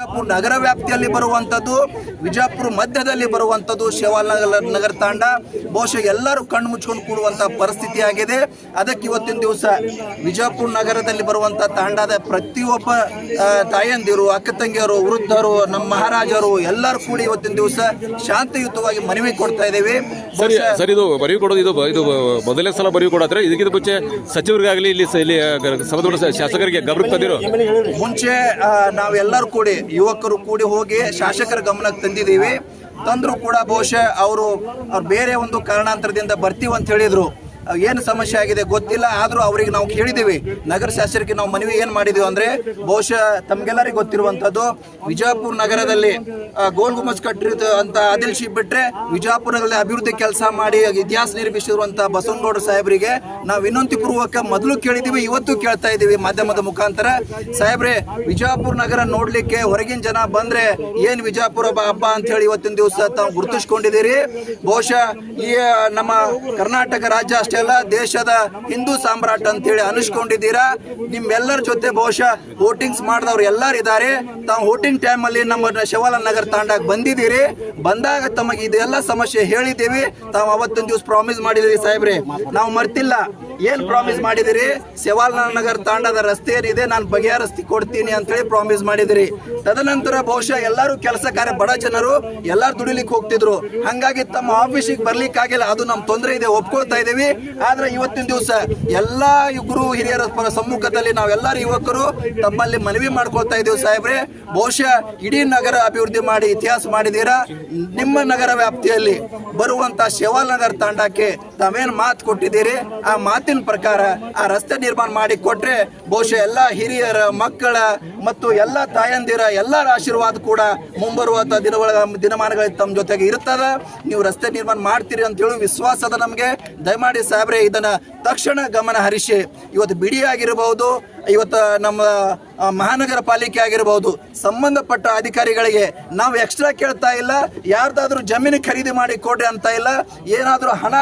ವಿಜಾಪುರ ನಗರ ವ್ಯಾಪ್ತಿಯಲ್ಲಿ ಬರುವಂಥದ್ದು ವಿಜಾಪುರ ಮಧ್ಯದಲ್ಲಿ ಬರುವಂಥದ್ದು ಶಿವಾಲ ನಗರ ತಾಂಡ. ಬಹುಶಃ ಎಲ್ಲರೂ ಕಣ್ಣು ಮುಚ್ಕೊಂಡು ಕೂಡುವಂಥ ಪರಿಸ್ಥಿತಿ ಆಗಿದೆ. ಅದಕ್ಕೆ ಇವತ್ತಿನ ದಿವಸ ವಿಜಯಪುರ ನಗರದಲ್ಲಿ ಬರುವಂಥ ತಾಂಡದ ಪ್ರತಿಯೊಬ್ಬ ತಾಯಂದಿರು ಅಕ್ಕ ತಂಗಿಯರು ವೃದ್ಧರು ನಮ್ಮ ಮಹಾರಾಜರು ಎಲ್ಲರೂ ಕೂಡಿ ಇವತ್ತಿನ ದಿವಸ ಶಾಂತಿಯುತವಾಗಿ ಮನವಿ ಕೊಡ್ತಾ ಇದ್ದೇವೆ. ಸರಿ ಸರಿ ಇದು ಬರೀ ಕೊಡೋದು ಇದು ಇದು ಮೊದಲನೇ ಸಲ ಬರೀ ಕೊಡತ್ರೆ ಇದಕ್ಕಿಂತ ಮುಂಚೆ ಸಚಿವರಿಗಾಗಲಿ ಇಲ್ಲಿ ಇಲ್ಲಿ ಶಾಸಕರಿಗೆ ಗಮನಕ್ಕೆ ತಂದಿರೋ. ಮುಂಚೆ ನಾವೆಲ್ಲರೂ ಕೂಡಿ ಯುವಕರು ಕೂಡಿ ಹೋಗಿ ಶಾಸಕರ ಗಮನಕ್ಕೆ ತಂದಿದ್ದೀವಿ. ತಂದ್ರು ಕೂಡ ಬಹುಶಃ ಅವರು ಅವ್ರು ಬೇರೆ ಒಂದು ಕಾರಣಾಂತರದಿಂದ ಬರ್ತೀವಿ ಅಂತ ಹೇಳಿದ್ರು. ಏನು ಸಮಸ್ಯೆ ಆಗಿದೆ ಗೊತ್ತಿಲ್ಲ, ಆದರೂ ಅವರಿಗೆ ನಾವು ಕೇಳಿದ್ದೀವಿ. ನಗರ ಶಾಸಕರಿಗೆ ನಾವು ಮನವಿ ಏನು ಮಾಡಿದೀವಿ ಅಂದ್ರೆ, ಬಹುಶಃ ತಮಗೆಲ್ಲರಿಗೂ ಗೊತ್ತಿರುವಂಥದ್ದು ವಿಜಯಪುರ ನಗರದಲ್ಲಿ ಗೋಲ್ ಗುಮಜ್ ಕಟ್ಟಿರೋದು ಅಂತ ಆದಿಲ್ ಶೀಪ್ ಬಿಟ್ರೆ ವಿಜಯಪುರದಲ್ಲಿ ಅಭಿವೃದ್ಧಿ ಕೆಲಸ ಮಾಡಿ ಇತಿಹಾಸ ನಿರ್ಮಿಸಿರುವಂಥ ಬಸವನಗೌಡ ಸಾಹೇಬರಿಗೆ ನಾವು ವಿನಂತಿ ಪೂರ್ವಕ ಮೊದಲು ಕೇಳಿದ್ದೀವಿ, ಇವತ್ತು ಕೇಳ್ತಾ ಇದ್ದೀವಿ ಮಾಧ್ಯಮದ ಮುಖಾಂತರ. ಸಾಹೇಬ್ರೆ ವಿಜಯಪುರ ನಗರ ನೋಡ್ಲಿಕ್ಕೆ ಹೊರಗಿನ ಜನ ಬಂದ್ರೆ ಏನ್ ವಿಜಯಪುರ ಹಬ್ಬ ಅಂತ ಹೇಳಿ ಇವತ್ತಿನ ದಿವಸ ತಾವು ಗುರುತಿಸ್ಕೊಂಡಿದ್ದೀರಿ. ಬಹುಶಃ ಈ ನಮ್ಮ ಕರ್ನಾಟಕ ರಾಜ್ಯ ಅಷ್ಟೇ ಅಲ್ಲ ದೇಶದ ಹಿಂದೂ ಸಾಮ್ರಾಟ್ ಅಂತ ಹೇಳಿ ಅನಿಸ್ಕೊಂಡಿದ್ದೀರಾ? ನಿಮ್ಮೆಲ್ಲರ ಜೊತೆ ಬಹುಶಃ ವೋಟಿಂಗ್ಸ್ ಮಾಡಿದವ್ರು ಎಲ್ಲರೂ ಇದ್ದಾರೆ. ತಾವು ವೋಟಿಂಗ್ ಟೈಮ್ ಅಲ್ಲಿ ನಮ್ಮ ಶಿವಾಲ ನಗರ ತಾಂಡಾಗ ಬಂದಿದ್ದೀರಿ. ಬಂದಾಗ ತಮಗೆ ಇದೆಲ್ಲ ಸಮಸ್ಯೆ ಹೇಳಿದ್ದೀವಿ. ತಾವು ಅವತ್ತೊಂದು ದಿವಸ ಪ್ರಾಮಿಸ್ ಮಾಡಿದ್ದೀರಿ ಸಾಹೇಬ್ರೆ. ನಾವು ಮರ್ತಿಲ್ಲ. ಏನ್ ಪ್ರಾಮಿಸ್ ಮಾಡಿದಿರಿ? ಶಿವಾಲ ನಗರ್ ತಾಂಡದ ರಸ್ತೆ ಏನಿದೆ, ನಾನು ಬಗೆಹರಿಸ್ತಿ ಕೊಡ್ತೀನಿ ಅಂತ ಹೇಳಿ ಪ್ರಾಮಿಸ್ ಮಾಡಿದಿರಿ. ತದನಂತರ ಬಹುಶಃ ಎಲ್ಲರೂ ಕೆಲಸ ಕಾರ್ಯ ಬಡ ಜನರು ಎಲ್ಲಾರು ದುಡಿಲಿಕ್ಕೆ ಹೋಗ್ತಿದ್ರು. ಹಂಗಾಗಿ ತಮ್ಮ ಆಫೀಸಿಗೆ ಬರ್ಲಿಕ್ಕೆ ಆಗಿಲ್ಲ. ಅದು ನಮ್ ತೊಂದರೆ ಇದೆ, ಒಪ್ಕೊಳ್ತಾ ಇದೀವಿ ಆದ್ರೆ ಇವತ್ತಿನ ದಿವಸ ಎಲ್ಲಾ ಗುರು ಹಿರಿಯರ ಸಮ್ಮುಖದಲ್ಲಿ ನಾವೆಲ್ಲರೂ ಯುವಕರು ತಮ್ಮಲ್ಲಿ ಮನವಿ ಮಾಡ್ಕೊಳ್ತಾ ಇದೀವಿ ಸಾಹೇಬ್ರೆ. ಬಹುಶಃ ಇಡೀ ನಗರ ಅಭಿವೃದ್ಧಿ ಮಾಡಿ ಇತಿಹಾಸ ಮಾಡಿದೀರಾ ನಿಮ್ಮ ನಗರ ವ್ಯಾಪ್ತಿಯಲ್ಲಿ ಬರುವಂತ ಶಿವಾಲ್ ನಗರ್ ತಾಂಡಕ್ಕೆ ತಾವೇನ್ ಮಾತು ಕೊಟ್ಟಿದ್ದೀರಿ? ಆ ಮಾತಿನ ಪ್ರಕಾರ ಆ ರಸ್ತೆ ನಿರ್ಮಾಣ ಮಾಡಿ ಕೊಟ್ರೆ ಬಹುಶಃ ಎಲ್ಲ ಹಿರಿಯರ ಮಕ್ಕಳ ಮತ್ತು ಎಲ್ಲ ತಾಯಂದಿರ ಎಲ್ಲರ ಆಶೀರ್ವಾದ ಕೂಡ ಮುಂಬರುವ ದಿನಗಳ ದಿನಮಾನಗಳಲ್ಲಿ ತಮ್ಮ ಜೊತೆಗೆ ಇರ್ತದ ನೀವು ರಸ್ತೆ ನಿರ್ಮಾಣ ಮಾಡ್ತೀರಿ ಅಂತ ಹೇಳಿ ವಿಶ್ವಾಸ ಅದ ನಮಗೆ. ದಯಮಾಡಿ ಸಾಹೇಬ್ರೆ, ಇದನ್ನ ತಕ್ಷಣ ಗಮನ ಹರಿಸಿ. ಇವತ್ತು ಬಿಡಿ ಆಗಿರಬಹುದು. ಇವತ್ತು ನಮ್ಮ ಮಹಾನಗರ ಪಾಲಿಕೆ ಆಗಿರಬಹುದು. ಸಂಬಂಧಪಟ್ಟ ಅಧಿಕಾರಿಗಳಿಗೆ ನಾವು ಎಕ್ಸ್ಟ್ರಾ ಕೇಳ್ತಾ ಇಲ್ಲ. ಯಾರ್ದಾದ್ರೂ ಜಮೀನು ಖರೀದಿ ಮಾಡಿ ಕೊಡ್ರಿ ಅಂತ ಇಲ್ಲ. ಏನಾದರೂ ಹಣ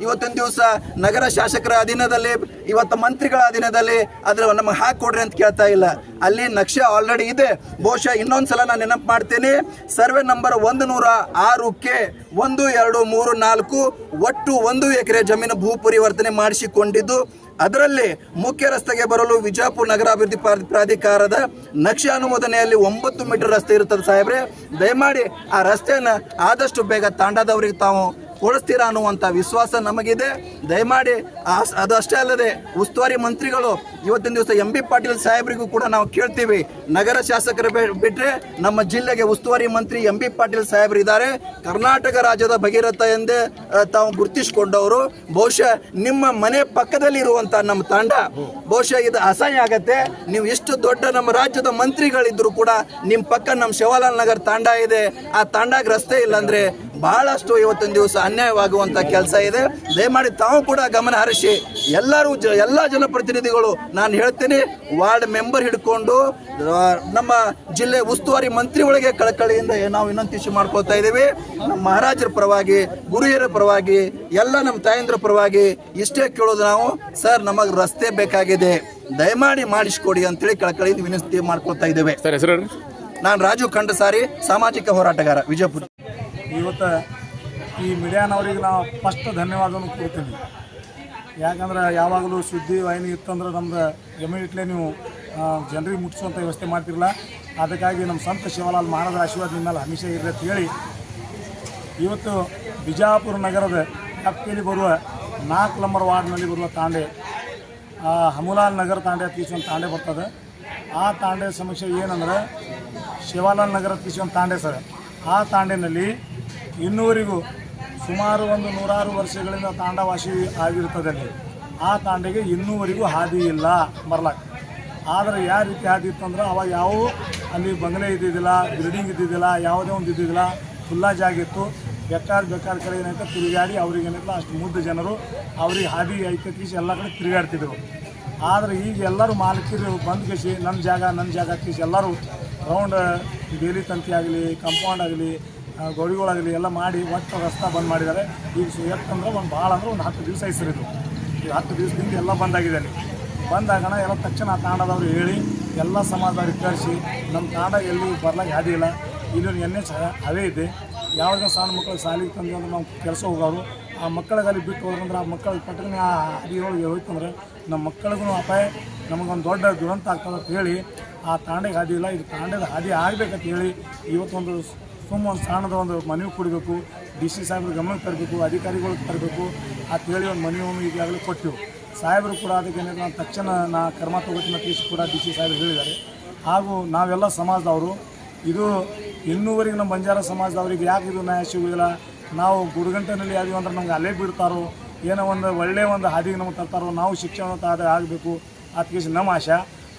ಇವತ್ತಿನ ದಿವಸ ನಗರ ಶಾಸಕರ ಅಧೀನದಲ್ಲಿ, ಇವತ್ತು ಮಂತ್ರಿಗಳ ಅಧೀನದಲ್ಲಿ ಅದ್ರ ನಮಗೆ ಹಾಕೊಡ್ರಿ ಅಂತ ಕೇಳ್ತಾ ಇಲ್ಲ. ಅಲ್ಲಿ ನಕ್ಷೆ ಆಲ್ರೆಡಿ ಇದೆ. ಬಹುಶಃ ಇನ್ನೊಂದ್ಸಲ ನಾನು ನೆನಪು ಮಾಡ್ತೀನಿ. ಸರ್ವೆ ನಂಬರ್ ಒಂದು ನೂರ ಆರು ಕೆ ಒಂದು, ಎರಡು, ಮೂರು, ನಾಲ್ಕು, ಒಟ್ಟು ಒಂದು ಎಕರೆ ಜಮೀನು ಭೂ ಪರಿವರ್ತನೆ ಮಾಡಿಸಿಕೊಂಡಿದ್ದು. ಅದರಲ್ಲಿ ಮುಖ್ಯ ರಸ್ತೆಗೆ ಬರಲು ವಿಜಯಪುರ ನಗರಾಭಿವೃದ್ಧಿ ಪ್ರಾಧಿಕಾರದ ನಕ್ಷೆ ಅನುಮೋದನೆಯಲ್ಲಿ ಒಂಬತ್ತು ಮೀಟರ್ ರಸ್ತೆ ಇರುತ್ತದೆ ಸಾಹೇಬ್ರೆ. ದಯಮಾಡಿ ಆ ರಸ್ತೆಯನ್ನು ಆದಷ್ಟು ಬೇಗ ತಾಂಡಾದವರಿಗೆ ತಾವು ಕೊಡಿಸ್ತೀರಾ ಅನ್ನುವಂಥ ವಿಶ್ವಾಸ ನಮಗಿದೆ. ದಯಮಾಡಿ ಅದಷ್ಟೇ ಅಲ್ಲದೆ ಉಸ್ತುವಾರಿ ಮಂತ್ರಿಗಳು ಇವತ್ತಿನ ದಿವಸ ಎಂ ಬಿ ಪಾಟೀಲ್ ಸಾಹೇಬರಿಗೂ ಕೂಡ ನಾವು ಕೇಳ್ತೀವಿ. ನಗರ ಶಾಸಕರು ಬಿಟ್ಟರೆ ನಮ್ಮ ಜಿಲ್ಲೆಗೆ ಉಸ್ತುವಾರಿ ಮಂತ್ರಿ ಎಂ ಬಿ ಪಾಟೀಲ್ ಸಾಹೇಬರು ಇದ್ದಾರೆ. ಕರ್ನಾಟಕ ರಾಜ್ಯದ ಭಗೀರಥ ಎಂದೇ ತಾವು ಗುರುತಿಸಿಕೊಂಡವರು. ಬಹುಶಃ ನಿಮ್ಮ ಮನೆ ಪಕ್ಕದಲ್ಲಿ ಇರುವಂತ ನಮ್ಮ ತಾಂಡ, ಬಹುಶಃ ಇದು ಅಸಹ್ಯ ಆಗತ್ತೆ. ನೀವು ಎಷ್ಟು ದೊಡ್ಡ ನಮ್ಮ ರಾಜ್ಯದ ಮಂತ್ರಿಗಳಿದ್ರು ಕೂಡ ನಿಮ್ಮ ಪಕ್ಕ ನಮ್ಮ ಶಿವಾಲಾಲ್ ನಗರ್ ತಾಂಡ ಇದೆ. ಆ ತಾಂಡಾಗ ರಸ್ತೆ ಇಲ್ಲ ಅಂದ್ರೆ ಬಹಳಷ್ಟು ಇವತ್ತಿನ ದಿವಸ ಅನ್ಯಾಯವಾಗುವಂತ ಕೆಲಸ ಇದೆ. ದಯಮಾಡಿ ತಾವು ಕೂಡ ಗಮನ ಹರಿಸಿ. ಎಲ್ಲರೂ ಜ ಎಲ್ಲ ಜನಪ್ರತಿನಿಧಿಗಳು ನಾನು ಹೇಳ್ತೀನಿ ವಾರ್ಡ್ ಮೆಂಬರ್ ಹಿಡ್ಕೊಂಡು ನಮ್ಮ ಜಿಲ್ಲೆ ಉಸ್ತುವಾರಿ ಮಂತ್ರಿ ಒಳಗೆ ಕಳಕಳಿಯಿಂದ ನಾವು ವಿನಂತಿಸಿ ಮಾಡ್ಕೊಳ್ತಾ ಇದ್ದೀವಿ. ನಮ್ಮ ಮಹಾರಾಜರ ಪರವಾಗಿ ಗುರುಹಿರ ಪರವಾಗಿ ಎಲ್ಲ ನಮ್ಮ ತಾಯಂದ್ರ ಪರವಾಗಿ ಇಷ್ಟೇ ಕೇಳೋದು ನಾವು ಸರ್ ನಮಗೆ ರಸ್ತೆ ಬೇಕಾಗಿದೆ. ದಯಮಾಡಿ ಮಾಡಿಸ್ಕೊಡಿ ಅಂತೇಳಿ ಕಳಕಳಿಯಿಂದ ವಿನಂತಿ ಮಾಡ್ಕೊಳ್ತಾ ಇದ್ದೇವೆ. ಸರ್ ಹೆಸರು ನಾನು ರಾಜು ಖಂಡಸಾರಿ ಸಾಮಾಜಿಕ ಹೋರಾಟಗಾರ ವಿಜಯಪುರ. ಇವತ್ತು ಈ ಮೀಡಿಯಾನವ್ರಿಗೆ ನಾವು ಫಸ್ಟ್ ಧನ್ಯವಾದವನ್ನು ಕೊಡ್ತೀನಿ. ಯಾಕಂದ್ರೆ ಯಾವಾಗಲೂ ಸುದ್ದಿ, ವಾಹಿನಿ ಇತ್ತಂದ್ರೆ ನಮ್ದು ಇಮಿಡಿಯೇಟ್ಲಿ ನೀವು ಜನರಿಗೆ ಮುಟ್ಟಿಸುವಂಥ ವ್ಯವಸ್ಥೆ ಮಾಡ್ತಿರಲ್ಲ. ಅದಕ್ಕಾಗಿ ನಮ್ಮ ಸಂತ ಶಿವಲಾಲ್ ಮಹಾರಾಜರ ಆಶೀರ್ವಾದ ನಿಮ್ಮ ಮೇಲೆ ಹಮೇಶ ಅಂತ ಹೇಳಿ, ಇವತ್ತು ಬಿಜಾಪುರ ನಗರದ ಕಪ್ಪೆಯಲ್ಲಿ ಬರುವ ನಾಲ್ಕು ನಂಬರ್ ವಾರ್ಡ್ನಲ್ಲಿ ಬರುವ ತಾಂಡೆ ಹಮುಲಾಲ್ ನಗರ ತಾಂಡೆ ಅತ್ತೀಚೆ ತಾಂಡೆ ಬರ್ತದೆ. ಆ ತಾಂಡೆ ಸಮೀಕ್ಷೆ ಏನಂದ್ರೆ, ಶಿವಾಲಾಲ್ ನಗರ ಅತ್ತೀಚೆ ತಾಂಡೆ ಸರ್, ಆ ತಾಂಡೆನಲ್ಲಿ ಇನ್ನೂವರೆಗೂ ಸುಮಾರು ಒಂದು ನೂರಾರು ವರ್ಷಗಳಿಂದ ತಾಂಡವಾಸಿ ಆಗಿರ್ತದೆ ಅಲ್ಲಿ. ಆ ತಾಂಡೆಗೆ ಇನ್ನೂವರೆಗೂ ಹಾದಿ ಇಲ್ಲ ಬರ್ಲಾಕ ಆದರೆ ಯಾವ ರೀತಿ ಹಾದಿ ಇತ್ತಂದ್ರೆ ಅವಾಗ ಯಾವ ಅಲ್ಲಿ ಬಂಗಲೆ ಇದ್ದಿದ್ದಿಲ್ಲ ಬಿಲ್ಡಿಂಗ್ ಇದ್ದಿದ್ದಿಲ್ಲ, ಯಾವುದೇ ಒಂದು ಇದ್ದಿದ್ದಿಲ್ಲ ಖುಲ್ಲಾ ಜಾಗ ಇತ್ತು. ಬೇಕಾದ ಬೇಕಾದ ಕಡೆ ಏನೈತೆ ತಿರುಗಾಡಿ ಅವ್ರಿಗೆ ಅಷ್ಟು ಮುದ್ದು ಜನರು ಅವ್ರಿಗೆ ಹಾದಿ ಐತಕೀಸಿ ಎಲ್ಲ ಕಡೆ ತಿರುಗಾಡ್ತಿದ್ರು. ಆದರೆ ಈಗ ಎಲ್ಲರೂ ಮಾಲೀಕರು ಬಂದ್ ಕೇಸಿ ನನ್ನ ಜಾಗ ನನ್ನ ಜಾಗ ಕೀಸಿ ಎಲ್ಲರೂ ರೌಂಡ್ ಬೇಲಿ ತಂತಿ ಆಗಲಿ ಕಂಪೌಂಡ್ ಆಗಲಿ ಗೋಡಿಗಳಾಗಲಿ ಎಲ್ಲ ಮಾಡಿ ಒಟ್ಟು ರಸ್ತೆ ಬಂದ್ ಮಾಡಿದ್ದಾರೆ. ಈಗ ಯಾಕಂದ್ರೆ ಒಂದು ಭಾಳ ಅಂದ್ರೆ ಒಂದು ಹತ್ತು ದಿವಸ ಹೆಸರಿದ್ದು ಈಗ ಹತ್ತು ದಿವಸದಿಂದ ಎಲ್ಲ ಬಂದಾಗಿದೆ ಅಲ್ಲಿ. ಬಂದಾಗಣ ಎಲ್ಲ ತಕ್ಷಣ ಆ ತಾಂಡದವ್ರು ಹೇಳಿ, ಎಲ್ಲ ಸಮಾಜದವ್ರಿಗೆ ಕರೆಸಿ ನಮ್ಮ ತಾಂಡ ಎಲ್ಲಿ ಬರ್ಲಾಕ ಹಾದಿ ಇಲ್ಲ. ಇಲ್ಲಿ ಎನ್ ಎಚ್ ಅವೇ ಇದೆ. ಯಾವುದೇ ಸಣ್ಣ ಮಕ್ಕಳು ಶಾಲೆಗೆ ತಂದು ಅಂದ್ರೆ ನಾವು ಕೆಲಸ ಹೋಗೋರು. ಆ ಮಕ್ಕಳಿಗೆ ಅಲ್ಲಿ ಬಿಟ್ಟು ಹೋದ್ರಂದ್ರೆ ಆ ಮಕ್ಕಳಿಗೆ ಪಟ್ಟನೆ ಆ ಹಾದಿಯೊಳಗೆ ಹೋಯ್ತಂದ್ರೆ ನಮ್ಮ ಮಕ್ಕಳಿಗೂ ಅಪಾಯ. ನಮಗೊಂದು ದೊಡ್ಡ ದುರಂತ ಆಗ್ತದೆ ಅಂತ ಹೇಳಿ, ಆ ತಾಂಡೆಗೆ ಹಾದಿ ಇಲ್ಲ. ಇದು ತಾಂಡದ ಹಾದಿ ಆಗಬೇಕಂತ ಹೇಳಿ ಇವತ್ತೊಂದು ಸುಮ್ಮ ಒಂದು ಸಣ್ಣದ ಒಂದು ಮನವಿ ಕೊಡಬೇಕು, ಡಿ ಸಿ ಸಾಹೇಬ್ರ ಗಮನಕ್ಕೆ ತರಬೇಕು, ಅಧಿಕಾರಿಗಳಿಗೆ ತರಬೇಕು ಕೇಳಿ ಒಂದು ಒಮ್ಮೆ ಈಗಾಗಲೇ ಕೊಟ್ಟಿವು ಸಾಹೇಬರು ಕೂಡ ಅದಕ್ಕೆ ನಾನು ತಕ್ಷಣ ನಾ ಕರ್ಮ ತಗೋತಿನ ತಿಳಿಸಿ ಕೂಡ ಡಿ ಸಿ ಸಾಹೇಬ್ರು ಹೇಳಿದ್ದಾರೆ. ಹಾಗೂ ನಾವೆಲ್ಲ ಸಮಾಜದವರು, ಇದು ಇನ್ನೂವರೆಗೆ ನಮ್ಮ ಬಂಜಾರ ಸಮಾಜದವ್ರಿಗೆ ಯಾಕೆ ಇದು ನ್ಯಾಯ ಸಿಗುವುದಿಲ್ಲ? ನಾವು ಗುಡುಗಂಟೆನಲ್ಲಿ ಯಾವ್ದು ಅಂದ್ರೆ ನಮ್ಗೆ ಅಲ್ಲೇ ಬಿಡ್ತಾರೋ ಏನೋ ಒಂದು ಒಳ್ಳೆಯ ಒಂದು ಹಾದಿಗೆ ನಮಗೆ ತರ್ತಾರೋ, ನಾವು ಶಿಕ್ಷಣ ಅದೇ ಆಗಬೇಕು ಅದಕ್ಕೆ ನಮ್ಮ ಆಶೆ.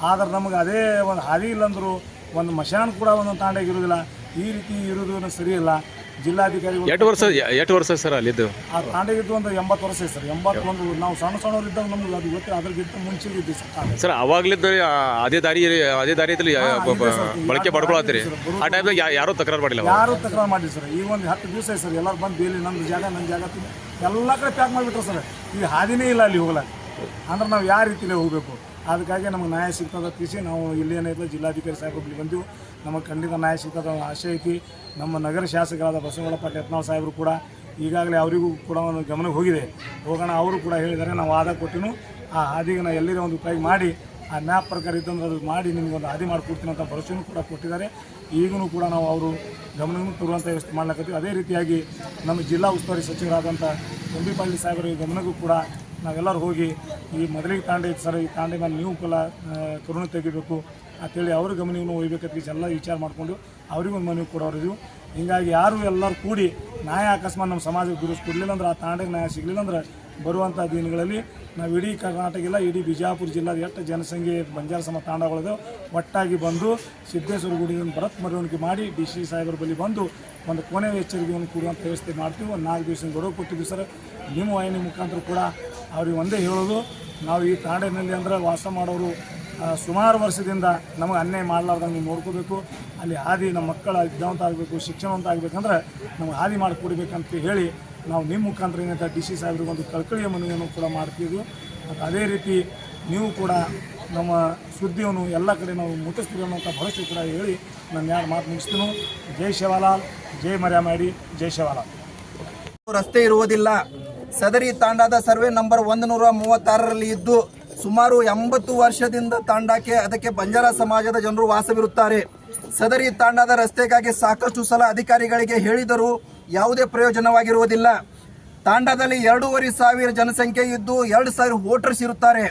ಆದ್ರೆ ನಮಗೆ ಅದೇ ಒಂದು ಹಾದಿ ಇಲ್ಲಂದ್ರು ಒಂದು ಮಶಾನ್ ಕೂಡ ಒಂದೊಂದು ತಾಂಡಾಗ ಇರೋದಿಲ್ಲ ಈ ರೀತಿ ಇರೋದು ಸರಿ ಜಿಲ್ಲಾಧಿಕಾರಿ ಜಿಲ್ಲಾಧಿಕಾರಿಗಳು ಎಷ್ಟು ವರ್ಷ ಎಷ್ಟು ವರ್ಷ ಸರ್ ಅಲ್ಲಿದ್ದು? ಆ ತಾಂಡೆಗಿದ್ದು ಒಂದು ಎಂಬತ್ತು ವರ್ಷ ಐತೆ ಸರ್ ಎಂಬತ್ತೊಂದು ನಾವು ಸಣ್ಣ ಸಣ್ಣವರಿದ್ದಾಗ ಇದ್ದಾಗ ನಮ್ಗೆ ಅದು ಗೊತ್ತಿಲ್ಲ ಅದ್ರಗಿಂತ ಮುಂಚೆ ಇದ್ದು ಸರ್ ಅವಾಗಲಿದ್ದು ಸರ್ ಅವಾಗ್ಲಿದ್ದ ಅದೇ ದಾರಿ ಅದೇ ದಾರಿ ಇದ್ರಲ್ಲಿ ಬ- ಬ- ಬಳಕೆ ಪಡ್ಕೊಳತ್ತೀರಿ? ಆ ಟೈಮ್ದಾಗ ಯಾರು ತಕರಾರು ಮಾಡಿಲ್ಲ ಯಾರು ತಕರಾರು ಮಾಡಿಲ್ಲ ಸರ್. ಈಗ ಒಂದು ಹತ್ತು ದಿವಸ ಐತೆ ಸರ್ ಎಲ್ಲರೂ ಬಂದು ಬೇಲಿ ನಮ್ಮ ಜಾಗ ನನ್ನ ಜಾಗ ಎಲ್ಲ ಕಡೆ ಪ್ಯಾಕ್ ಮಾಡಿಬಿಟ್ರು ಸರ್. ಈಗ ಹಾದಿನೇ ಇಲ್ಲ ಅಲ್ಲಿ ಹೋಗ್ಲಾಕ ಅಂದ್ರೆ ನಾವು ಯಾವ ರೀತಿಲೇ ಹೋಗಬೇಕು? ಅದಕ್ಕಾಗಿ ನಮಗೆ ನ್ಯಾಯ ಸಿಗ್ತದೆ ತಿಳಿಸಿ ನಾವು ಇಲ್ಲಿ ಏನೈತಲ್ಲ ಜಿಲ್ಲಾಧಿಕಾರಿ ಸಾಹೇಬ್ ಇಲ್ಲಿ ಬಂದೆವು. ನಮಗೆ ಖಂಡಿತ ನ್ಯಾಯ ಸಿಗ್ತದೆ ಆಶೆ ಐತಿ. ನಮ್ಮ ನಗರ ಶಾಸಕರಾದ ಬಸವಗೌಡ ಪಾಟೀಲ್ ಯತ್ನಾಳ್ ಸಾಹೇಬರು ಕೂಡ ಈಗಾಗಲೇ ಅವರಿಗೂ ಕೂಡ ಒಂದು ಗಮನಕ್ಕೆ ಹೋಗಿದೆ. ಹೋಗೋಣ, ಅವರು ಕೂಡ ಹೇಳಿದ್ದಾರೆ, ನಾವು ಆದ ಕೊಟ್ಟಿನೂ ಆ ಹಾದಿಗೆ ನಾವು ಎಲ್ಲಿರೋ ಒಂದು ಉಪಯೋಗ ಮಾಡಿ, ಆ ಮ್ಯಾಪ್ ಪ್ರಕಾರ ಇದ್ದಂದ್ರೆ ಅದು ಮಾಡಿ ನಿಮ್ಗೆ ಒಂದು ಹಾದಿ ಮಾಡಿಕೊಡ್ತೀನಿ ಅಂತ ಭರವಸೆನೂ ಕೂಡ ಕೊಟ್ಟಿದ್ದಾರೆ. ಈಗೂ ಕೂಡ ನಾವು ಅವರು ಗಮನವನ್ನು ತರುವಂಥ ವ್ಯವಸ್ಥೆ ಮಾಡ್ಲಕತ್ತೀವಿ. ಅದೇ ರೀತಿಯಾಗಿ ನಮ್ಮ ಜಿಲ್ಲಾ ಉಸ್ತುವಾರಿ ಸಚಿವರಾದಂಥ ಎಂ ಬಿ ಪಾಟೀಲ್ ಸಾಹೇಬರ ಗಮನಕ್ಕೂ ಕೂಡ ನಾವೆಲ್ಲರೂ ಹೋಗಿ ಈ ಮೊದಲಿಗೆ ತಾಂಡೆ ಇತ್ತು ಸರ್ ಈ ತಾಂಡೆ ಮೇಲೆ ನೀವು ಆ, ಕರುಣೆ ತೆಗಿಬೇಕು ಅಂತೇಳಿ ಅವ್ರ ಗಮನವನ್ನು ಒಯ್ಬೇಕಂತ ಎಲ್ಲ ವಿಚಾರ ಮಾಡಿಕೊಂಡು ಅವ್ರಿಗೊಂದು ಮನವಿ ಕೊಡೋರಿದ್ವು. ಹಿಂಗಾಗಿ ಯಾರು ಎಲ್ಲರೂ ಕೂಡಿ ನ್ಯಾಯ ಅಕಸ್ಮಾತ್ ನಮ್ಮ ಸಮಾಜಕ್ಕೆ ದುರಿಸ್ಕೊಡ್ಲಿಲ್ಲ ಅಂದ್ರೆ ಆ ತಾಂಡೆಗೆ ನ್ಯಾಯ ಸಿಗಲಿಲ್ಲ ಅಂದ್ರೆ ಬರುವಂಥ ದಿನಗಳಲ್ಲಿ ನಾವು ಇಡೀ ಕರ್ನಾಟಕ ಇಲ್ಲ, ಇಡೀ ಬಿಜಾಪುರ ಜಿಲ್ಲಾದ ಎಷ್ಟು ಜನಸಂಖ್ಯೆ ಬಂಜಾರ ಸಮ ತಾಂಡಗಳದು ಒಟ್ಟಾಗಿ ಬಂದು ಸಿದ್ದೇಶ್ವರ ಗುಡಿಯನ್ನು ಬರತ್ ಮೆರವಣಿಗೆ ಮಾಡಿ ಡಿ ಸಿ ಸಾಹೇಬರ ಬಳಿ ಬಂದು ಒಂದು ಕೊನೆ ಎಚ್ಚರಿಕೆಯನ್ನು ಕೊಡುವಂಥ ವ್ಯವಸ್ಥೆ ಮಾಡ್ತೀವಿ. ಒಂದು ನಾಲ್ಕು ದಿವಸ ಗಡುವು ಕೊಟ್ಟಿದ್ವಿ ಸರ್. ನಿಮ್ಮ ವಾಹಿನಿ ಮುಖಾಂತರ ಕೂಡ ಅವ್ರಿಗೆ ಒಂದೇ ಹೇಳೋದು, ನಾವು ಈ ತಾಂಡಿನಲ್ಲಿ ಅಂದ್ರೆ ವಾಸ ಮಾಡೋರು ಸುಮಾರು ವರ್ಷದಿಂದ ನಮಗೆ ಅನ್ಯಾಯ ಮಾಡಲಾರ್ದಂಗೆ ನೋಡ್ಕೋಬೇಕು. ಅಲ್ಲಿ ಹಾದಿ ನಮ್ಮ ಮಕ್ಕಳ ವಿದ್ಯಾವಂತ ಆಗಬೇಕು, ಶಿಕ್ಷಣವಂತ ಆಗಬೇಕಂದ್ರೆ ನಮ್ಗೆ ಹಾದಿ ಮಾಡಿಕೊಡ್ಬೇಕಂತ ಹೇಳಿ ನಾವು ನಿಮ್ಮ ಮುಖಾಂತರ ಏನಂತ ಡಿ ಸಿ ಸಾಹೇಬ್ರಿಗೆ ಒಂದು ಕಳ್ಕಳಿಯ ಮನವಿಯನ್ನು ಕೂಡ ಮಾಡ್ತೀವಿ ಮತ್ತು ಅದೇ ರೀತಿ ನೀವು ಕೂಡ ನಮ್ಮ ಸುದ್ದಿಯನ್ನು ಎಲ್ಲ ಕಡೆ ನಾವು ಮುಟ್ಟಿಸ್ತೀವಿ ಅನ್ನೋಂಥ ಭರವಸೆ ಕೂಡ ಹೇಳಿ ನಾನು ಯಾರು ಮಾತು ಮುಗಿಸ್ತೀನೋ. ಜೈ ಶಿವಲಾಲ್, ಜೈ ಮರ್ಯಾಮಾಡಿ ಜೈ ಶಿವಲಾಲ್. ರಸ್ತೆ ಇರುವುದಿಲ್ಲ. ಸದರಿ ತಾಂಡಾದ ಸರ್ವೆ ನಂಬರ್ ಒಂದು ನೂರ ಮೂವತ್ತಾರರಲ್ಲಿ ಇದ್ದು ಸುಮಾರು ಎಂಬತ್ತು ವರ್ಷದಿಂದ ತಾಂಡಕ್ಕೆ ಅದಕ್ಕೆ ಬಂಜಾರ ಸಮಾಜದ ಜನರು ವಾಸವಿರುತ್ತಾರೆ. ಸದರಿ ತಾಂಡಾದ ರಸ್ತೆಗಾಗಿ ಸಾಕಷ್ಟು ಸಲ ಅಧಿಕಾರಿಗಳಿಗೆ ಹೇಳಿದರೂ ಯಾವುದೇ ಪ್ರಯೋಜನವಾಗಿರುವುದಿಲ್ಲ. ತಾಂಡಾದಲ್ಲಿ ಎರಡೂವರೆ ಸಾವಿರ ಜನಸಂಖ್ಯೆ ಇದ್ದು ಎರಡು ಸಾವಿರ ವೋಟರ್ಸ್ ಇರುತ್ತಾರೆ.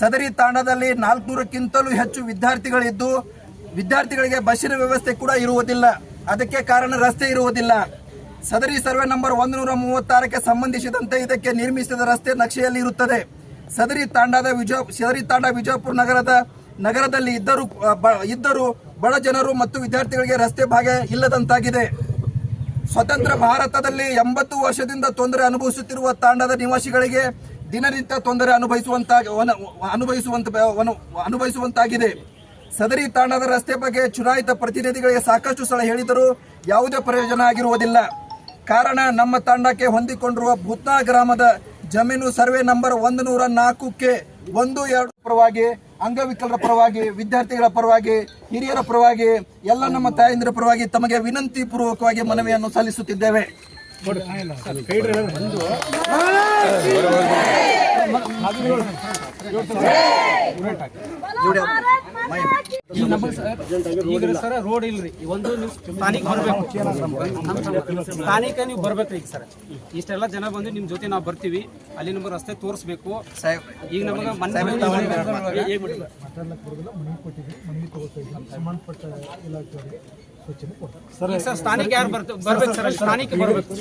ಸದರಿ ತಾಂಡಾದಲ್ಲಿ ನಾಲ್ಕುನೂರಕ್ಕಿಂತಲೂ ಹೆಚ್ಚು ವಿದ್ಯಾರ್ಥಿಗಳಿದ್ದು ವಿದ್ಯಾರ್ಥಿಗಳಿಗೆ ಬಸ್ಸಿನ ವ್ಯವಸ್ಥೆ ಕೂಡ ಇರುವುದಿಲ್ಲ. ಅದಕ್ಕೆ ಕಾರಣ ರಸ್ತೆ ಇರುವುದಿಲ್ಲ. ಸದರಿ ಸರ್ವೆ ನಂಬರ್ ಒಂದು ನೂರ ಮೂವತ್ತಾರಕ್ಕೆ ಸಂಬಂಧಿಸಿದಂತೆ ಇದಕ್ಕೆ ನಿರ್ಮಿಸಿದ ರಸ್ತೆ ನಕ್ಷೆಯಲ್ಲಿ ಇರುತ್ತದೆ. ಸದರಿ ತಾಂಡಾದ ವಿಜಯ ಸದರಿ ತಾಂಡ ವಿಜಯಪುರ ನಗರದ, ನಗರದಲ್ಲಿ ಇದ್ದರೂ ಇದ್ದರೂ ಬಡ ಜನರು ಮತ್ತು ವಿದ್ಯಾರ್ಥಿಗಳಿಗೆ ರಸ್ತೆ ಭಾಗ ಇಲ್ಲದಂತಾಗಿದೆ. ಸ್ವತಂತ್ರ ಭಾರತದಲ್ಲಿ ಎಂಬತ್ತು ವರ್ಷದಿಂದ ತೊಂದರೆ ಅನುಭವಿಸುತ್ತಿರುವ ತಾಂಡದ ನಿವಾಸಿಗಳಿಗೆ ದಿನನಿತ್ಯ ತೊಂದರೆ ಅನುಭವಿಸುವಂತ ಅನುಭವಿಸುವಂತ ಅನುಭವಿಸುವಂತಾಗಿದೆ. ಸದರಿ ತಾಂಡದ ರಸ್ತೆ ಬಗ್ಗೆ ಚುನಾಯಿತ ಪ್ರತಿನಿಧಿಗಳಿಗೆ ಸಾಕಷ್ಟು ಸಲ ಹೇಳಿದರೂ ಯಾವುದೇ ಪ್ರಯೋಜನ ಆಗಿರುವುದಿಲ್ಲ. ಕಾರಣ ನಮ್ಮ ತಾಂಡಕ್ಕೆ ಹೊಂದಿಕೊಂಡಿರುವ ಭೂತ್ನಾ ಗ್ರಾಮದ ಜಮೀನು ಸರ್ವೆ ನಂಬರ್ ಒಂದು ನೂರ ನಾಲ್ಕಕ್ಕೆ ಒಂದು ಎರಡು ಪರವಾಗಿ ಅಂಗವಿಕಲರ ಪರವಾಗಿ ವಿದ್ಯಾರ್ಥಿಗಳ ಪರವಾಗಿ ಹಿರಿಯರ ಪರವಾಗಿ ಎಲ್ಲ ನಮ್ಮ ತಾಯಂದಿರ ಪರವಾಗಿ ತಮಗೆ ವಿನಂತಿ ಪೂರ್ವಕವಾಗಿ ಮನವಿಯನ್ನು ಸಲ್ಲಿಸುತ್ತಿದ್ದೇವೆ. ಸರ್ ರೋಡ್ ಇಲ್ರಿ. ಒಂದು ನೀವು ಸ್ಥಾನಿಕ ಬರಬೇಕು. ಸ್ಥಾನಿಕ ನೀವು ಬರ್ಬೇಕ್ರಿ ಈಗ ಸರ್ ಇಷ್ಟೆಲ್ಲ ಜನ ಬಂದು ನಿಮ್ ಜೊತೆ ನಾವು ಬರ್ತೀವಿ. ಅಲ್ಲಿ ನಮಗೆ ರಸ್ತೆ ತೋರಿಸ್ಬೇಕು. ಈಗ ನಮಗೆ ಸರ್ ಸ್ಥಾನಿಕ ಯಾರು ಬರ್ಬೇಕು ಸರ್ ಸ್ಥಾನಿಕ ಬರ್ಬೇಕು.